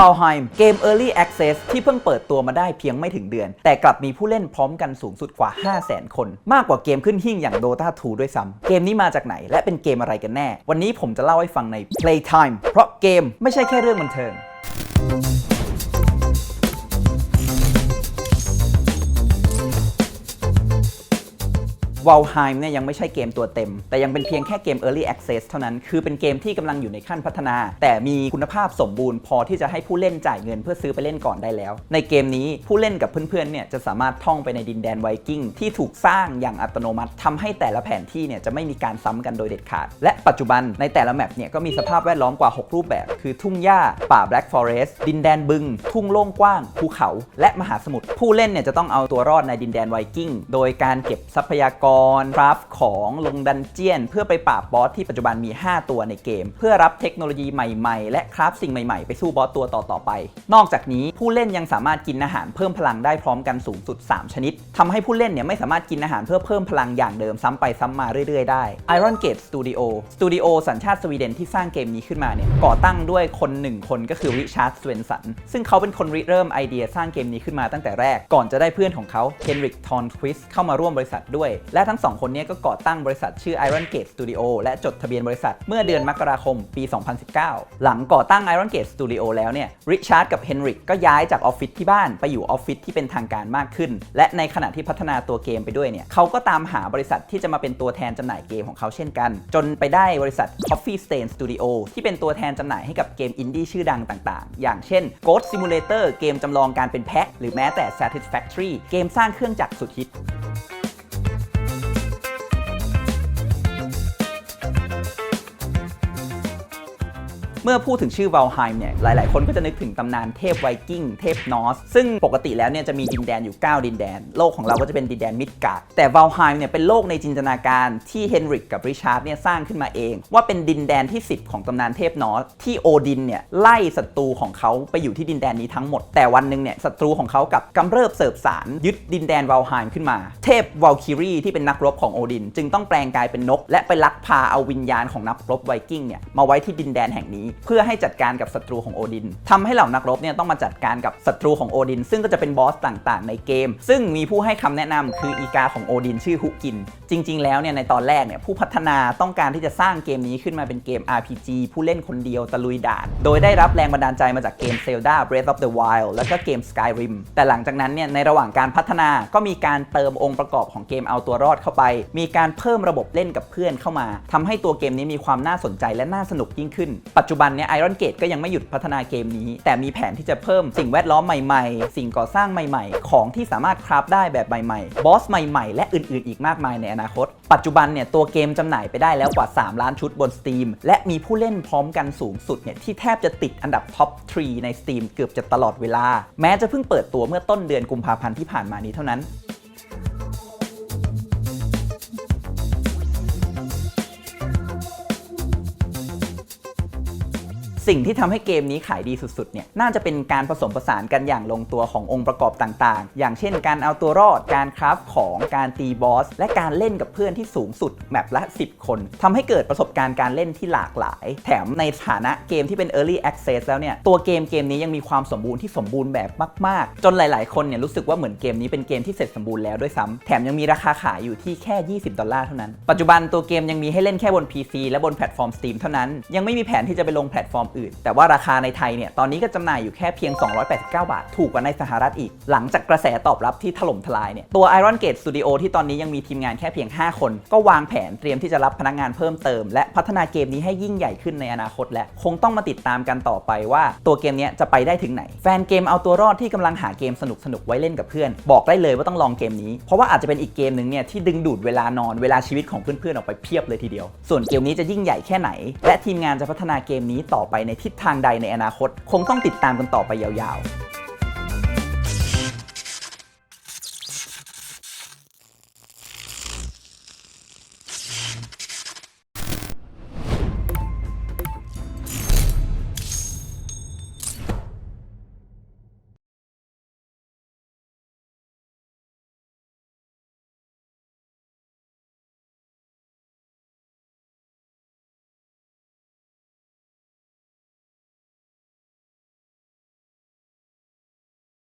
Valheim เกม Early Access ที่เพิ่งเปิดตัวมาได้เพียงไม่ถึงเดือน แต่กลับมีผู้เล่นพร้อมกันสูงสุดกว่า 500,000 คน มากกว่าเกมขึ้นหิ่งอย่าง Dota 2 ด้วยซ้ำเกมนี้มาจากไหนและเป็นเกมอะไรกันแน่ วันนี้ผมจะเล่าให้ฟังใน Playtime เพราะเกมไม่ใช่แค่เรื่องบันเทิง ว a l h e i m เนี่ยยังไม่ใช่เกมตัวเต็ม แต่ยังเป็นเพียงแค่เกม Early Access เท่านั้น คือเป็นเกมที่กำลังอยู่ในขั้นพัฒนา แต่มีคุณภาพสมบูรณ์พอที่จะให้ผู้เล่นจ่ายเงินเพื่อซื้อไปเล่นก่อนได้แล้ว ในเกมนี้ผู้เล่นกับเพื่อนๆเนี่ยจะสามารถท่องไปในดินแดนไวกิ้งที่ถูกสร้างอย่างอัตโนมัติทำให้แต่ละแผนที่เนี่ยจะไม่มีการซ้ำกันโดยเด็ดขาด และปัจจุบันในแต่ละแมปเนี่ยก็มีสภาพแวดล้อมกว่า 6 รูปแบบ คือทุ่งหญ้า ป่า Black Forest ดินแดนบึง ทุ่งโล่งกว้าง ภูเขา และมหาสมุทรผู้เล่นเนี่ยจะต้องเอาตัวรอดในดินแดนไวกิ้งโดยการเก็บทรัพยากรคราฟของลงดันเจียน เพื่อไปปราบบอสที่ปัจจุบันมี 5 ตัวในเกม เพื่อรับเทคโนโลยีใหม่ๆ และคราฟสิ่งใหม่ๆ ไปสู้บอสตัวต่อๆไป นอกจากนี้ผู้เล่นยังสามารถกินอาหารเพิ่มพลังได้พร้อมกันสูงสุด 3 ชนิดทำให้ผู้เล่นเนี่ยไม่สามารถกินอาหารเพื่อเพิ่มพลังอย่างเดิมซ้ำไปซ้ำมาเรื่อยๆ ได้ Iron Gate Studio สตูดิโอสัญชาติสวีเดนที่สร้างเกมนี้ขึ้นมาเนี่ยก่อตั้งด้วยคนหนึ่งคนก็คือริชาร์ดสเวนสันซึ่งเขาเป็นคนริเริ่มไอเดียสร้างเกมนี้ขึ้นมาตั้งแต่แรกก่อนจะได้เพื่อนของเขาเฮนริกทอนควิสเข้ามาร่วมบริษัทด้วยและทั้งสองคนนี้ก็ก่อตั้งบริษัทชื่อ Iron Gate Studio และจดทะเบียนบริษัทเมื่อเดือนมกราคมปี 2019 หลังก่อตั้ง Iron Gate Studio แล้วเนี่ยริชาร์ดกับเฮนริกก็ย้ายจากออฟฟิศที่บ้านไปอยู่ออฟฟิศที่เป็นทางการมากขึ้น และในขณะที่พัฒนาตัวเกมไปด้วยเนี่ยเขาก็ตามหาบริษัทที่จะมาเป็นตัวแทนจำหน่ายเกมของเขาเช่นกัน จนไปได้บริษัท Coffee Stain Studio ที่เป็นตัวแทนจำหน่ายให้กับเกมอินดี้ชื่อดังต่างๆ อย่างเช่น Ghost Simulator เกมจำลองการเป็นแพะ หรือแม้แต่ Satisfactory เกมสร้างเครื่องจักรสุดฮิต เมื่อพูดถึงชื่อว a ลไฮม์เนี่ยหลาย ๆ คนก็จะนึกถึงตำนานเทพไวกิ้งเทพนอสซึ่งปกติแล้วเนี่ยจะมีดินแดนอยู่ 9 ดินแดน โลกของเราก็จะเป็นดินแดนมิดการ์ดแต่ว a ลไฮม์เนี่ยเป็นโลกในจินตนาการที่เฮนริกกับริชาร์ดเนี่ยสร้างขึ้นมาเอง ว่าเป็นดินแดนที่ 10 ของตำนานเทพนอสที่โอดินเนี่ยไล่ศัตรูของเขาไปอยู่ที่ดินแดนนี้ทั้งหมด แต่วันหนึ่งเนี่ยศัตรูของเขากับกำเริบเสบสารยึดดินแดนว a ลไฮม์ขึ้นมา เทพว a ลคิรีที่เป็นนักรบของโอดิน จึงต้องแปลงกายเป็นนก และไปลักพาเอาวิญญาณของนักรบไวกิ้งเนี่ยมาไว้ที่ดินแดนแห่งนี้เพื่อให้จัดการกับศัตรูของโอดินทำให้เหล่านักรบเนี่ยต้องมาจัดการกับศัตรูของโอดิน ซึ่งก็จะเป็นบอสต่างๆ ในเกม ซึ่งมีผู้ให้คำแนะนำคืออีกาของโอดินชื่อฮุกิน จริง ๆ แล้วเนี่ยในตอนแรกเนี่ยผู้พัฒนาต้องการที่จะสร้างเกมนี้ขึ้นมาเป็นเกม RPG ผู้เล่นคนเดียวตะลุยด่าน โดยได้รับแรงบันดาลใจมาจากเกม Zelda Breath of the Wild แล้วก็เกม Skyrim แต่หลังจากนั้นเนี่ยในระหว่างการพัฒนาก็มีการเติมองค์ประกอบของเกมเอาตัวรอดเข้าไป มีการเพิ่มระบบเล่นกับเพื่อนเข้ามาทำให้ตัวเกมนี้มีความน่าสนใจและน่าสนุกยิ่งขึ้น ปัจจุบันเนี่ย Iron Gate ก็ยังไม่หยุดพัฒนาเกมนี้ แต่มีแผนที่จะเพิ่มสิ่งแวดล้อมใหม่ๆ สิ่งก่อสร้างใหม่ๆ ของที่สามารถคราฟได้แบบใหม่ๆบอสใหม่ๆ และอื่นๆ อีกมากมายในอนาคต ปัจจุบันเนี่ยตัวเกมจำหน่ายไปได้แล้วกว่า 3 ล้านชุดบน Steam และมีผู้เล่นพร้อมกันสูงสุดเนี่ยที่แทบจะติดอันดับท็อป3ใน Steam เกือบจะตลอดเวลา แม้จะเพิ่งเปิดตัวเมื่อต้นเดือนกุมภาพันธ์ที่ผ่านมานี้เท่านั้น สิ่งที่ทำให้เกมนี้ขายดีสุดๆเนี่ยน่าจะเป็นการผสมผสานกันอย่างลงตัวขององค์ประกอบต่างๆ อย่างเช่นการเอาตัวรอด การคราฟของการตีบอส และการเล่นกับเพื่อนที่สูงสุดแมปละ 10 คนทำให้เกิดประสบการณ์การเล่นที่หลากหลาย แถมในฐานะเกมที่เป็น Early Access แล้วเนี่ยตัวเกมเกมนี้ยังมีความสมบูรณ์ที่สมบูรณ์แบบมากๆ จนหลายๆ คนเนี่ยรู้สึกว่าเหมือนเกมนี้เป็นเกมที่เสร็จสมบูรณ์แล้วด้วยซ้ำแถมยังมีราคาขายอยู่ที่แค่ 20 ดอลลาร์เท่านั้น ปัจจุบันตัวเกมยังมีให้เล่นแค่บน PC และบนแพลตฟอร์ม Steam เท่านั้น ยังไม่มีแผนที่จะไปลงแพลตฟอร์มอื่น แต่ว่าราคาในไทยเนี่ยตอนนี้ก็จำหน่ายอยู่แค่เพียง 289 บาท ถูกกว่าในสหรัฐอีก หลังจากกระแสตอบรับที่ถล่มทลายเนี่ยตัว Iron Gate Studio ที่ตอนนี้ยังมีทีมงานแค่เพียง 5 คน ก็วางแผนเตรียมที่จะรับพนักงานเพิ่มเติม และพัฒนาเกมนี้ให้ยิ่งใหญ่ขึ้นในอนาคต และคงต้องมาติดตามกันต่อไปว่าตัวเกมนี้จะไปได้ถึงไหน แฟนเกมเอาตัวรอดที่กำลังหาเกมสนุกๆไว้เล่นกับเพื่อน บอกได้เลยว่าต้องลองเกมนี้ เพราะว่าอาจจะเป็นอีกเกมหนึ่งเนี่ยที่ดึงดูดเวลานอนเวลาชีวิตของเพื่อนๆออกไปเพียบเลยทีเดียว ส่วนเกมนี้จะยิ่งใหญ่แค่ไหน และทีมงานจะพัฒนาเกมนี้ต่อไปในทิศทางใดในอนาคต คงต้องติดตามกันต่อไปยาวๆ